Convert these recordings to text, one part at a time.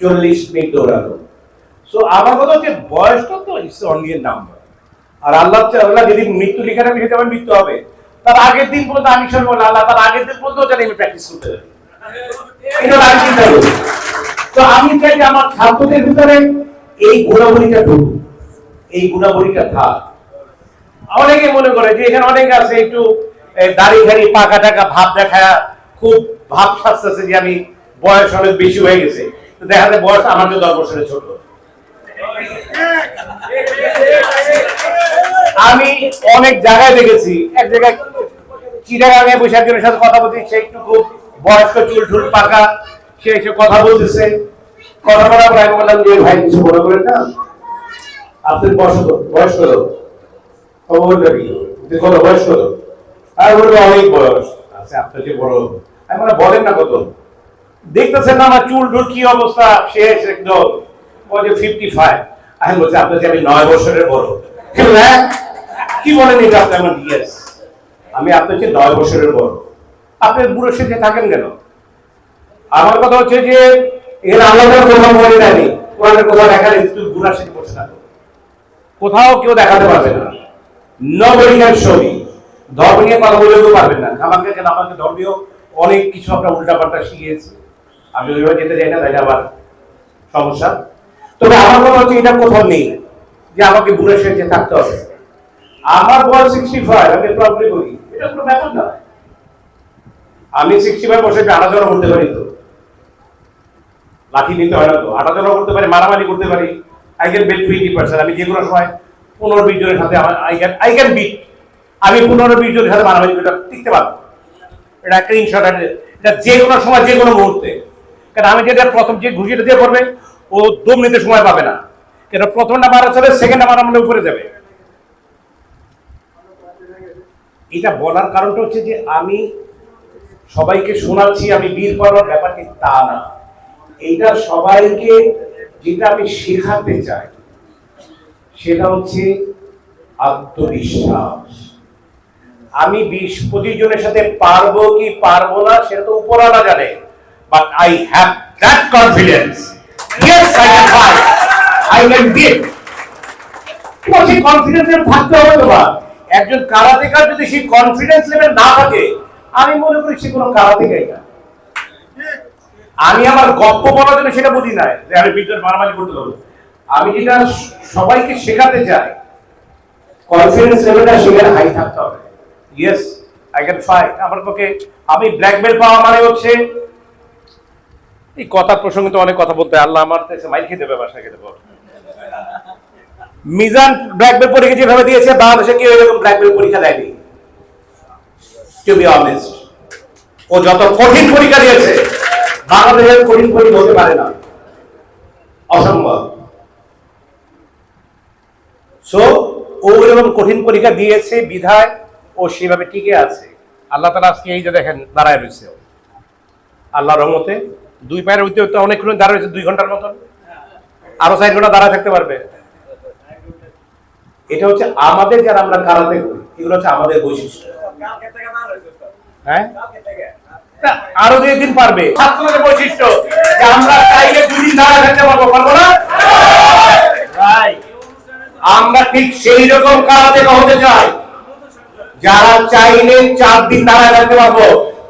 চল্লিশ মিনিট দৌড়ানো সো আমার কথা হচ্ছে বয়সটা তো নাম্বার আর আল্লাহ আল্লাহ যদি মৃত্যু আমার মৃত্যু হবে। তার আগের দিন পর্যন্ত আমি বললাম আল্লাহ তার আগের দিন পর্যন্ত জানি আমি প্র্যাকটিস করতে পারি। তো আমি চাই আমার ছাত্রদের ভিতরে এই গুণাবলীটা এই গুণাবলীটা থাক। অনেকে মনে করে যে এখানে অনেক আছে একটু দাড়ি ঘাড়ি পাকা টাকা ভাব দেখা খুব ভাব সাজতেছে যে আমি বয়স অনেক বেশি হয়ে গেছে। দেখা যায় বয়স চেয়ে দশ বছরের ছোট। আমি অনেক জায়গায় দেখেছি, এক জায়গায় চিটাগাঙে বসে একজনের সাথে কথা বলছি সে একটু খুব বয়স্ক, চুল টুল পাকা, সে এসে কথা বলতেছে। কথা বলার পর আমি বললাম যে, ভাই, কিছু মনে করেন না? আপনার বয়স কত? বয়স কত কি? কত বয়স কত আর বলব অনেক বয়স। আচ্ছা আপনার যে বড় আমি বলেন না কত? দেখতেছেন আমার চুল টুল কি অবস্থা? শেষ একদম বলে ফিফটি ফাইভ আমি বলছি, আপনার আমি নয় বছরের বড়। হ্যাঁ কি বলেন এটা আপনি আমার ইয়েস আমি আপনার চেয়ে নয় বছরের বড়। আপনি বুড়ো সেজে থাকেন কেন? আমার কথা হচ্ছে যে এখানে আল্লাহ কোথাও বলে দেয়নি কোরআনের কোথাও দেখা নেই তুই বুড়া সেজে বসে থাকো কোথাও কেউ দেখাতে পারবে না। নবরিকার ছবি। ধর্ম নিয়ে কথা বলেও পারবেন না। আমাকে কেন? আমাকে ধর্মীয় অনেক কিছু আমরা উল্টাপাল্টা শিখিয়েছি। আমি ওইভাবে যেতে চাই না তাই আবার সমস্যা। তবে আমার মনে হচ্ছে, এটা কোথাও নেই যে আমাকে বুড়ে সেজে থাকতে হবে। আমার বয়স সিক্সটি ফাইভ আমি প্রবলেম করি এটা কোনো ব্যাপার না। আমি সিক্সটি ফাইভ বছর আটাজনও করতে পারি তো। লাঠি নিতে হয় না তো আটাজনও করতে পারি, মারামারি করতে পারি। I can beat twenty percent আমি যে কোনো সময় পনেরো বিশ জনের সাথে I can I can beat আমি পনেরো বিশ জনের সাথে মারামারি করে টিকতে পারব। এটা একটা ইনশর্ট এটা যে কোনো সময় যে কোনো মুহূর্তে। কারণ আমি যেটা প্রথম যে ঘুষিটা দিয়ে পড়বে, ও দম নিতে সময় পাবে না। কেন প্রথমটা মারা চলে সেকেন্ডটা মারা মানে উপরে যাবে। এটা বলার কারণটা হচ্ছে যে আমি সবাইকে শোনাচ্ছি, আমি বীর পাওয়ার ব্যাপারটি তা না। এইটা সবাইকে যেটা আমি শেখাতে চাই, সেটা হচ্ছে আত্মবিশ্বাস। আমি বিশ পঁচিশ জনের সাথে পারব কি পারব না, সেটা তো উপরালা জানে। But I have that confidence yes I can fight I can beat তোমার সেই কনফিডেন্স থাকতে হবে তোমার। একজন কারাতেকার যদি সেই কনফিডেন্স লেভেল না থাকে, আমি মনে করি সে কোনো কারাতেকাই না। আমি আমার গপ্প বলার জন্য সেটা বুঝি না। যে আমি বিদ্যুৎ মারামারি করতে পারব আমি যেটা সবাইকে শেখাতে চাই কনফিডেন্স লেভেলটা সেখানে হাই থাকতে হবে। ইয়েস আই ক্যান ফাইট আমার পক্ষে আমি ব্ল্যাক বেল্ট পাওয়া মানে হচ্ছে এই কথার প্রসঙ্গে তো অনেক কথা বলতে আল্লাহ আমার কাছে মাইল খেতে হবে বাসা খেতে মিজান ব্ল্যাক বেল্ট পরীক্ষা যেভাবে দিয়েছে, বাংলাদেশে কেউ এরকম ব্ল্যাক বেল্ট পরীক্ষা দেয়নি। টু বি অনেস্ট ও যত কঠিন পরীক্ষা দিয়েছে বাংলাদেশের কঠিন পরীক্ষা হতে পারে না। অসম্ভব। সো ও এরকম কঠিন পরীক্ষা দিয়েছে, বিধায় ও সেভাবে টিকে আছে। আল্লাহ তালা আজকে এই যে দেখেন, দাঁড়ায় রয়েছে। আল্লাহ রহমতে দুই পায়ের উঠতে উঠতে অনেকক্ষণ দাঁড়ায় রয়েছে দুই ঘণ্টার মতন। আরও চার ঘণ্টা দাঁড়ায় থাকতে পারবে। এটা হচ্ছে আমাদের যারা আমরা কারাতে করি এগুলো হচ্ছে আমাদের বৈশিষ্ট্য। হ্যাঁ? আরও দুই দিন পারবে। ছাত্রদের বৈশিষ্ট্য যে আমরা চাইলে দুদিন দাঁড়ায় থাকতে পারব পারব না? আমরা ঠিক সেই রকম কারাতে হতে চাই। যারা চাইলে চার দিন দাঁড়ায় থাকতে পারব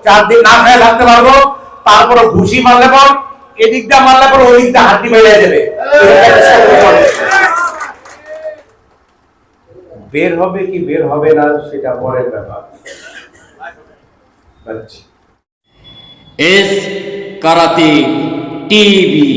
চার দিন না খায় থাকতে পারব তারপর ঘুষি মারলে পর এদিক দিয়ে মারলে পর ওই দিকটা হাতি বেড়ে যাবে। বের হবে কি বের হবে না, সেটা পরের ব্যাপার। আচ্ছা। Ace karate TV.